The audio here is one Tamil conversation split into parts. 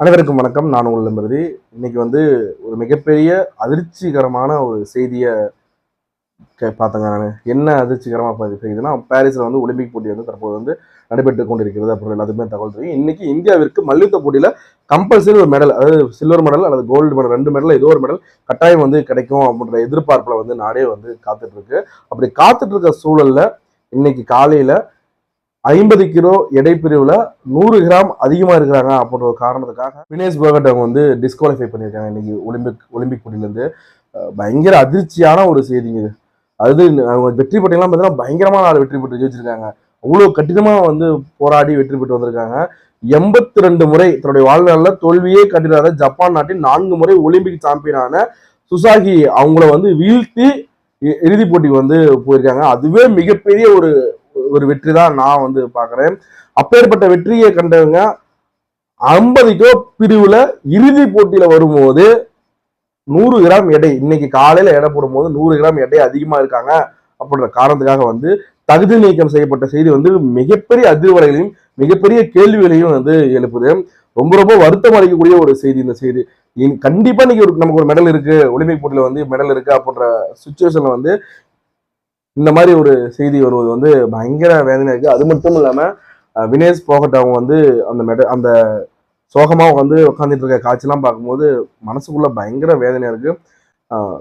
அனைவருக்கும் வணக்கம். நான் உள்ள மருதி இன்னைக்கு வந்து ஒரு மிகப்பெரிய அதிர்ச்சிகரமான ஒரு செய்தியை கே- பார்த்தேங்க நான். என்ன அதிர்ச்சிகரமாக பார்த்து பாரிஸில் வந்து ஒலிம்பிக் போட்டி வந்து தற்போது வந்து நடைபெற்று கொண்டிருக்கிறது அப்புறம் எல்லாத்துக்குமே தகவல் தெரியும். இன்னைக்கு இந்தியாவிற்கு மல்யுத்த போட்டியில் கம்பல்சரி ஒரு மெடல் அதாவது சில்வர் மெடல் அல்லது கோல்டு மெடல் ரெண்டு மெடல் ஏதோ ஒரு மெடல் கட்டாயம் வந்து கிடைக்கும் அப்படின்ற எதிர்பார்ப்பில் வந்து நாடே வந்து காத்துட்ருக்கு அப்படி காத்துட்ருக்க சூழலில் இன்னைக்கு காலையில் ஐம்பது கிலோ எடை பிரிவில் நூறு கிராம் அதிகமாக இருக்கிறாங்க அப்படின்ற ஒரு காரணத்துக்காக வினேஷ் போகட் அவங்க வந்து டிஸ்குவாலிஃபை பண்ணியிருக்காங்க இன்னைக்கு ஒலிம்பிக் ஒலிம்பிக் போட்டியிலேருந்து. பயங்கர அதிர்ச்சியான ஒரு செய்திங்க. இது அது அவங்க வெற்றி பெற்றெல்லாம் பார்த்தீங்கன்னா பயங்கரமான ஆள் வெற்றி பெற்று ஜெயிச்சிருக்காங்க. அவ்வளோ கடினமாக வந்து போராடி வெற்றி பெற்று வந்திருக்காங்க. எண்பத்தி ரெண்டு முறை தன்னுடைய வாழ்நாளில் தோல்வியே கண்டிடாத ஜப்பான் நாட்டின் நான்கு முறை ஒலிம்பிக் சாம்பியனான சுசாகி அவங்கள வந்து வீழ்த்தி இறுதிப் போட்டிக்கு வந்து போயிருக்காங்க. அதுவே மிகப்பெரிய ஒரு ஒரு வெற்றி தான் நான் வந்து பார்க்குறேன். அப்பேற்பட்ட வெற்றியை கண்டவங்க ஐம்பது கிலோ பிரிவுல இறுதி போட்டியில வரும்போது நூறு கிராம் எடை இன்னைக்கு காலையில எடை போடும்போது நூறு கிராம் எடை அதிகமா இருக்காங்க அப்படின்ற காரணத்துக்காக வந்து தகுதி நீக்கம் செய்யப்பட்ட செய்தி வந்து மிகப்பெரிய அதிர்வலைகளையும் மிகப்பெரிய கேள்விகளையும் வந்து எழுப்புது. ரொம்ப ரொம்ப வருத்தம் அளிக்கக்கூடிய ஒரு செய்தி இந்த செய்தி. கண்டிப்பாக கண்டிப்பா இன்னைக்கு ஒரு நமக்கு ஒரு மெடல் இருக்கு. ஒலிம்பிக் போட்டியில வந்து மெடல் இருக்கு அப்படின்ற சுச்சுவேஷன்ல வந்து இந்த மாதிரி ஒரு செய்தி வருவது வந்து பயங்கர வேதனை இருக்குது அது மட்டும் இல்லாமல் வினேஷ் போகட் அவங்க வந்து அந்த மெட அந்த சோகமாக வந்து உட்காந்துட்டு இருக்க காட்சிலாம் பார்க்கும்போது மனசுக்குள்ளே பயங்கர வேதனையாக இருக்குது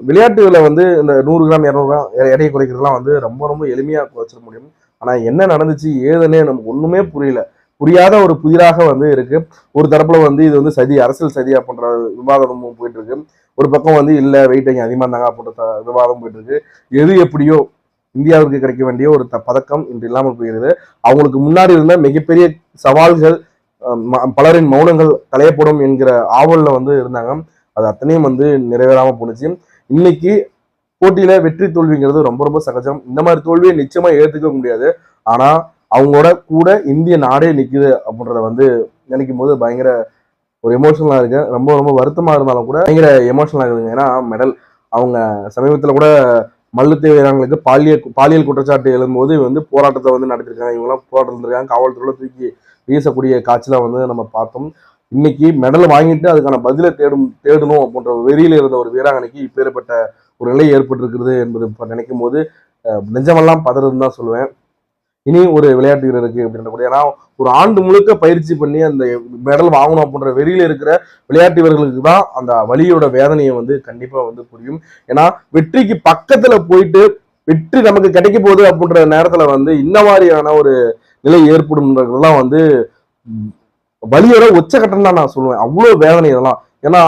விளையாட்டுகளை வந்து இந்த நூறு கிராம் இரநூறு கிராம் எ- எடையை குறைக்கிறதுலாம் வந்து ரொம்ப ரொம்ப எளிமையாக குறைச்சிட முடியும். ஆனால் என்ன நடந்துச்சு ஏதுன்னே நமக்கு ஒன்றுமே புரியல. புரியாத ஒரு புதிராக வந்து இருக்கு. ஒரு தரப்புல வந்து இது வந்து சதி அரசியல் சதியாக பண்ணுற விவாதமும் போயிட்டு இருக்கு. ஒரு பக்கம் வந்து இல்லை வெயிட் அதிகமாக இருந்தாங்க அப்படின்ற விவாதம் போயிட்டு இருக்கு. எது எப்படியோ இந்தியாவிற்கு கிடைக்க வேண்டிய ஒரு பதக்கம் இன்று இல்லாமல் போகிறது. அவங்களுக்கு முன்னாடி இருந்த மிகப்பெரிய சவால்கள் ம- பலரின் மௌனங்கள் களையப்படும் என்கிற ஆவலில் வந்து இருந்தாங்க. அது அத்தனையும் வந்து நிறைவேறாமல் போணுச்சு. இன்னைக்கு போட்டியில வெற்றி தோல்விங்கிறது ரொம்ப ரொம்ப சகஜம். இந்த மாதிரி தோல்வியை நிச்சயமா ஏற்றுக்க முடியாது. ஆனா அவங்களோட கூட இந்திய நாடே நிக்குது அப்படின்றத வந்து நினைக்கும் போது பயங்கர ஒரு எமோஷனலா இருக்கு. ரொம்ப ரொம்ப வருத்தமா இருந்தாலும் கூட பயங்கர எமோஷனலா இருக்குதுங்க. ஏன்னா மெடல் அவங்க சமீபத்துல கூட மல்லுத்தே வீராங்களுக்கு பாலியல் பாலியல் குற்றச்சாட்டு எழும்போது வந்து போராட்டத்தை வந்து நடத்திருக்காங்க. இவங்கெல்லாம் போராட்டம் இருந்திருக்காங்க காவல்துறையில் தூக்கி வீசக்கூடிய காட்சிலாம் வந்து நம்ம பார்த்தோம். இன்னைக்கு மெடல் வாங்கிட்டு அதுக்கான பதிலை தேடும் தேடணும் அப்படின்ற வெறியில் இருந்த ஒரு வீராங்கனைக்கு இப்பேற்பட்ட ஒரு நிலை ஏற்பட்டிருக்கிறது என்பது இப்போ நினைக்கும் போது நெஞ்சமெல்லாம் பதறதுன்னு தான் சொல்லுவேன். இனி ஒரு விளையாட்டு வீரருக்கு அப்படின்ற கூட ஏன்னா ஒரு ஆண்டு முழுக்க பயிற்சி பண்ணி அந்த மெடல் வாங்கணும் அப்படின்ற வெறியில இருக்கிற விளையாட்டு வீரர்களுக்கு தான் அந்த வலியோட வேதனையை வந்து கண்டிப்பா வந்து புரியும். ஏன்னா வெற்றிக்கு பக்கத்துல போயிட்டு வெற்றி நமக்கு கிடைக்க போகுது அப்படின்ற நேரத்துல வந்து இந்த மாதிரியான ஒரு நிலை ஏற்படும்ன்றதுலாம் வந்து வலியோட உச்சகட்டம் தான் நான் சொல்லுவேன். அவ்வளோ வேதனை இதெல்லாம். ஏன்னா